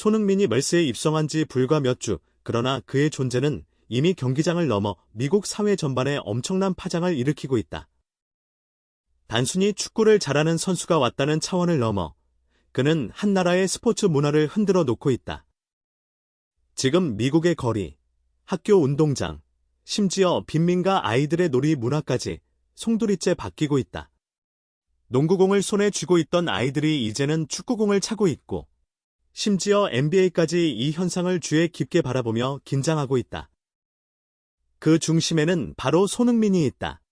손흥민이 멜스에 입성한 지 불과 몇 주, 그러나 그의 존재는 이미 경기장을 넘어 미국 사회 전반에 엄청난 파장을 일으키고 있다. 단순히 축구를 잘하는 선수가 왔다는 차원을 넘어 그는 한 나라의 스포츠 문화를 흔들어 놓고 있다. 지금 미국의 거리, 학교 운동장, 심지어 빈민가 아이들의 놀이 문화까지 송두리째 바뀌고 있다. 농구공을 손에 쥐고 있던 아이들이 이제는 축구공을 차고 있고, 심지어 NBA까지 이 현상을 주에 깊게 바라보며 긴장하고 있다. 그 중심에는 바로 손흥민이 있다.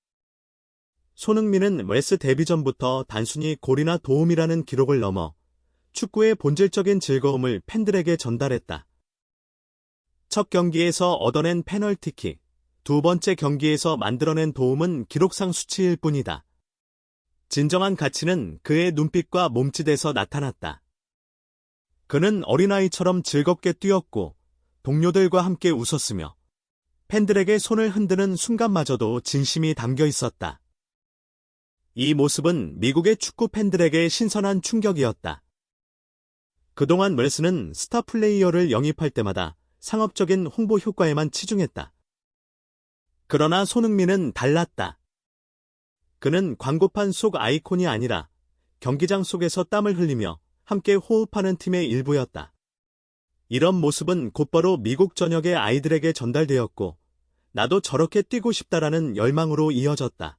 손흥민은 웨스 데뷔 전부터 단순히 골이나 도움이라는 기록을 넘어 축구의 본질적인 즐거움을 팬들에게 전달했다. 첫 경기에서 얻어낸 페널티킥, 두 번째 경기에서 만들어낸 도움은 기록상 수치일 뿐이다. 진정한 가치는 그의 눈빛과 몸짓에서 나타났다. 그는 어린아이처럼 즐겁게 뛰었고 동료들과 함께 웃었으며 팬들에게 손을 흔드는 순간마저도 진심이 담겨 있었다. 이 모습은 미국의 축구 팬들에게 신선한 충격이었다. 그동안 웰스는 스타 플레이어를 영입할 때마다 상업적인 홍보 효과에만 치중했다. 그러나 손흥민은 달랐다. 그는 광고판 속 아이콘이 아니라 경기장 속에서 땀을 흘리며 함께 호흡하는 팀의 일부였다. 이런 모습은 곧바로 미국 전역의 아이들에게 전달되었고, 나도 저렇게 뛰고 싶다라는 열망으로 이어졌다.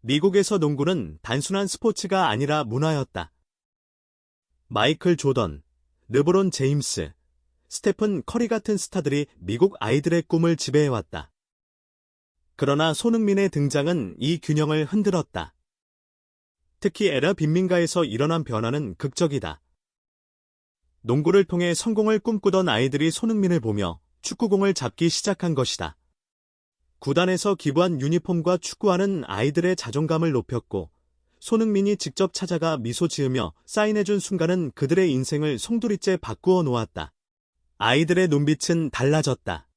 미국에서 농구는 단순한 스포츠가 아니라 문화였다. 마이클 조던, 르브론 제임스, 스테픈 커리 같은 스타들이 미국 아이들의 꿈을 지배해왔다. 그러나 손흥민의 등장은 이 균형을 흔들었다. 특히 에라 빈민가에서 일어난 변화는 극적이다. 농구를 통해 성공을 꿈꾸던 아이들이 손흥민을 보며 축구공을 잡기 시작한 것이다. 구단에서 기부한 유니폼과 축구하는 아이들의 자존감을 높였고 손흥민이 직접 찾아가 미소 지으며 사인해준 순간은 그들의 인생을 송두리째 바꾸어 놓았다. 아이들의 눈빛은 달라졌다.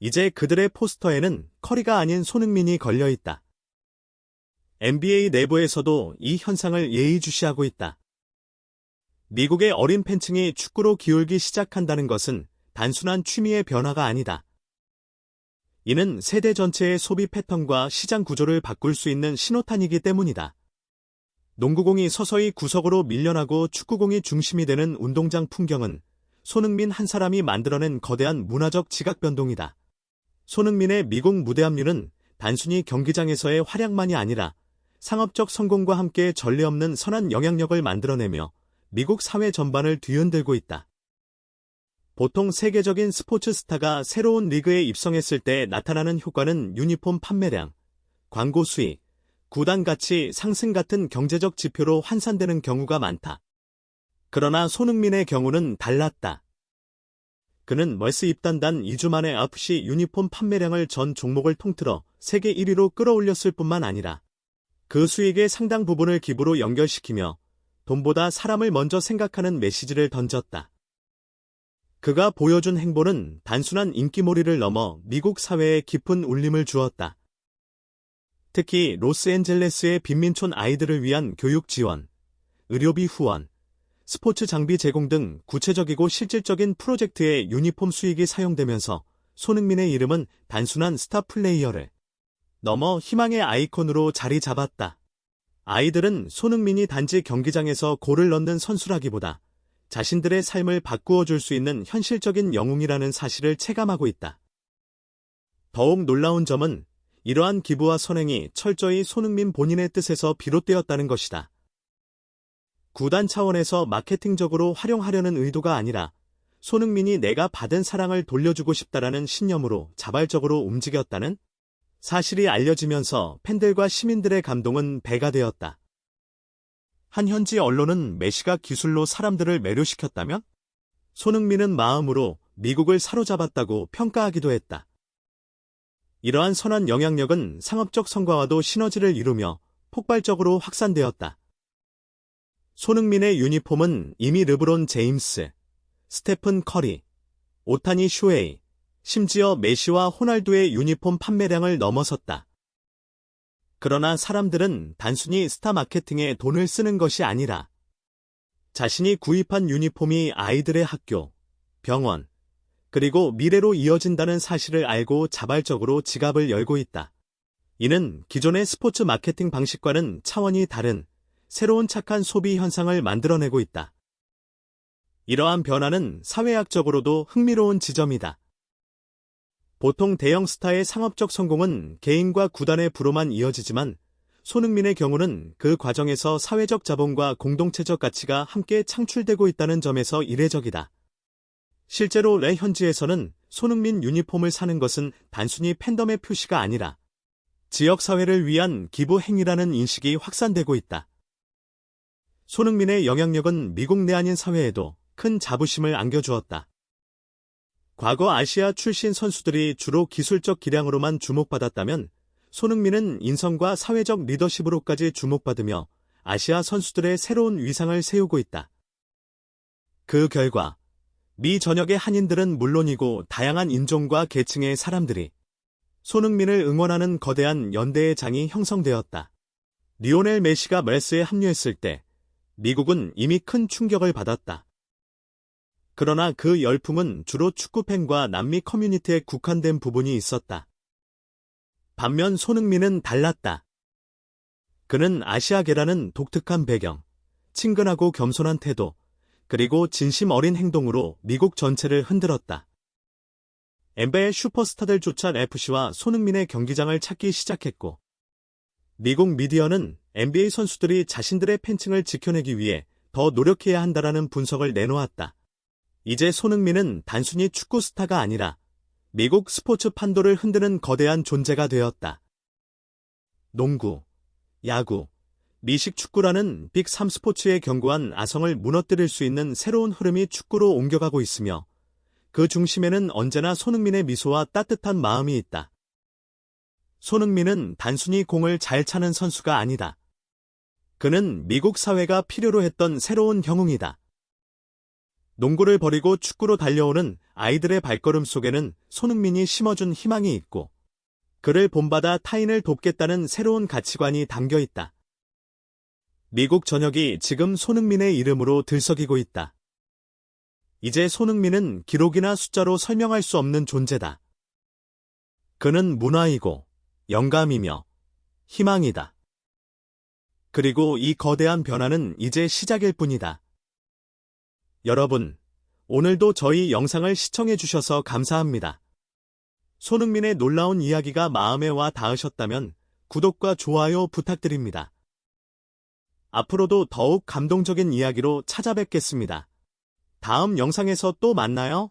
이제 그들의 포스터에는 커리가 아닌 손흥민이 걸려 있다. NBA 내부에서도 이 현상을 예의주시하고 있다. 미국의 어린 팬층이 축구로 기울기 시작한다는 것은 단순한 취미의 변화가 아니다. 이는 세대 전체의 소비 패턴과 시장 구조를 바꿀 수 있는 신호탄이기 때문이다. 농구공이 서서히 구석으로 밀려나고 축구공이 중심이 되는 운동장 풍경은 손흥민 한 사람이 만들어낸 거대한 문화적 지각 변동이다. 손흥민의 미국 무대 합류는 단순히 경기장에서의 활약만이 아니라 상업적 성공과 함께 전례 없는 선한 영향력을 만들어내며 미국 사회 전반을 뒤흔들고 있다. 보통 세계적인 스포츠 스타가 새로운 리그에 입성했을 때 나타나는 효과는 유니폼 판매량, 광고 수익, 구단 가치 상승 같은 경제적 지표로 환산되는 경우가 많다. 그러나 손흥민의 경우는 달랐다. 그는 멀스 입단단 2주 만에 아프시 유니폼 판매량을 전 종목을 통틀어 세계 1위로 끌어올렸을 뿐만 아니라 그 수익의 상당 부분을 기부로 연결시키며 돈보다 사람을 먼저 생각하는 메시지를 던졌다. 그가 보여준 행보는 단순한 인기몰이를 넘어 미국 사회에 깊은 울림을 주었다. 특히 로스앤젤레스의 빈민촌 아이들을 위한 교육 지원, 의료비 후원, 스포츠 장비 제공 등 구체적이고 실질적인 프로젝트에 유니폼 수익이 사용되면서 손흥민의 이름은 단순한 스타 플레이어를 넘어 희망의 아이콘으로 자리 잡았다. 아이들은 손흥민이 단지 경기장에서 골을 넣는 선수라기보다 자신들의 삶을 바꾸어 줄 수 있는 현실적인 영웅이라는 사실을 체감하고 있다. 더욱 놀라운 점은 이러한 기부와 선행이 철저히 손흥민 본인의 뜻에서 비롯되었다는 것이다. 구단 차원에서 마케팅적으로 활용하려는 의도가 아니라 손흥민이 내가 받은 사랑을 돌려주고 싶다라는 신념으로 자발적으로 움직였다는 사실이 알려지면서 팬들과 시민들의 감동은 배가 되었다. 한 현지 언론은 메시가 기술로 사람들을 매료시켰다면 손흥민은 마음으로 미국을 사로잡았다고 평가하기도 했다. 이러한 선한 영향력은 상업적 성과와도 시너지를 이루며 폭발적으로 확산되었다. 손흥민의 유니폼은 이미 르브론 제임스, 스테픈 커리, 오타니 슈웨이, 심지어 메시와 호날두의 유니폼 판매량을 넘어섰다. 그러나 사람들은 단순히 스타 마케팅에 돈을 쓰는 것이 아니라 자신이 구입한 유니폼이 아이들의 학교, 병원, 그리고 미래로 이어진다는 사실을 알고 자발적으로 지갑을 열고 있다. 이는 기존의 스포츠 마케팅 방식과는 차원이 다른 새로운 착한 소비 현상을 만들어내고 있다. 이러한 변화는 사회학적으로도 흥미로운 지점이다. 보통 대형 스타의 상업적 성공은 개인과 구단의 부로만 이어지지만 손흥민의 경우는 그 과정에서 사회적 자본과 공동체적 가치가 함께 창출되고 있다는 점에서 이례적이다. 실제로 레 현지에서는 손흥민 유니폼을 사는 것은 단순히 팬덤의 표시가 아니라 지역사회를 위한 기부 행위라는 인식이 확산되고 있다. 손흥민의 영향력은 미국 내한인 사회에도 큰 자부심을 안겨주었다. 과거 아시아 출신 선수들이 주로 기술적 기량으로만 주목받았다면 손흥민은 인성과 사회적 리더십으로까지 주목받으며 아시아 선수들의 새로운 위상을 세우고 있다. 그 결과 미 전역의 한인들은 물론이고 다양한 인종과 계층의 사람들이 손흥민을 응원하는 거대한 연대의 장이 형성되었다. 리오넬 메시가 멜스에 합류했을 때 미국은 이미 큰 충격을 받았다. 그러나 그 열풍은 주로 축구팬과 남미 커뮤니티에 국한된 부분이 있었다. 반면 손흥민은 달랐다. 그는 아시아계라는 독특한 배경, 친근하고 겸손한 태도, 그리고 진심 어린 행동으로 미국 전체를 흔들었다. NBA 슈퍼스타들조차 FC와 손흥민의 경기장을 찾기 시작했고, 미국 미디어는 NBA 선수들이 자신들의 팬층을 지켜내기 위해 더 노력해야 한다라는 분석을 내놓았다. 이제 손흥민은 단순히 축구 스타가 아니라 미국 스포츠 판도를 흔드는 거대한 존재가 되었다. 농구, 야구, 미식 축구라는 빅3 스포츠의 견고한 아성을 무너뜨릴 수 있는 새로운 흐름이 축구로 옮겨가고 있으며 그 중심에는 언제나 손흥민의 미소와 따뜻한 마음이 있다. 손흥민은 단순히 공을 잘 차는 선수가 아니다. 그는 미국 사회가 필요로 했던 새로운 영웅이다. 농구를 버리고 축구로 달려오는 아이들의 발걸음 속에는 손흥민이 심어준 희망이 있고 그를 본받아 타인을 돕겠다는 새로운 가치관이 담겨 있다. 미국 전역이 지금 손흥민의 이름으로 들썩이고 있다. 이제 손흥민은 기록이나 숫자로 설명할 수 없는 존재다. 그는 문화이고 영감이며 희망이다. 그리고 이 거대한 변화는 이제 시작일 뿐이다. 여러분, 오늘도 저희 영상을 시청해 주셔서 감사합니다. 손흥민의 놀라운 이야기가 마음에 와 닿으셨다면 구독과 좋아요 부탁드립니다. 앞으로도 더욱 감동적인 이야기로 찾아뵙겠습니다. 다음 영상에서 또 만나요.